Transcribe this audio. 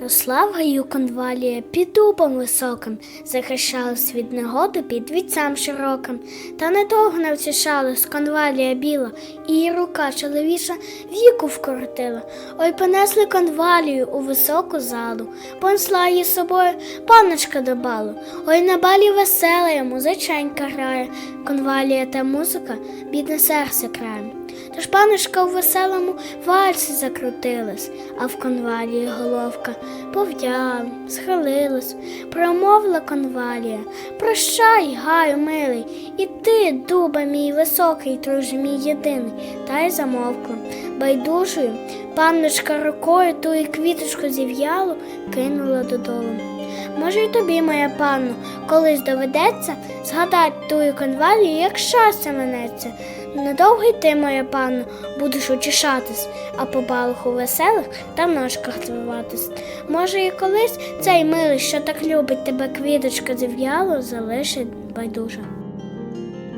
Росла в гаю конвалія під дубом високим, захищалась від негоди під віцям широким. Та недовго не втішалась конвалія біла, її рука чоловіча віку вкоротила. Ой, понесли конвалію у високу залу, понесла її собою панночка до балу. Ой, на балі весела музиченька грає, конвалія та музика, бідне серце крає. Тож паночка у веселому вальсі закрутилась, а в конвалії головка пов'яла, схилилась, промовила конвалія. Прощай, гаю, милий, і ти, дуба мій високий, друже мій єдиний, та й замовкла. Байдужою панночка рукою ту і квіточку зів'ялу кинула додолу. Може, й тобі, моя панно, колись доведеться згадать тую конвалію, як щастя минеться. Недовго й ти, моя панно, будеш утішатись, а по балуху веселих та в ножках звиватись. Може, і колись цей милий, що так любить тебе квіточка зів'яло, залишить байдуже.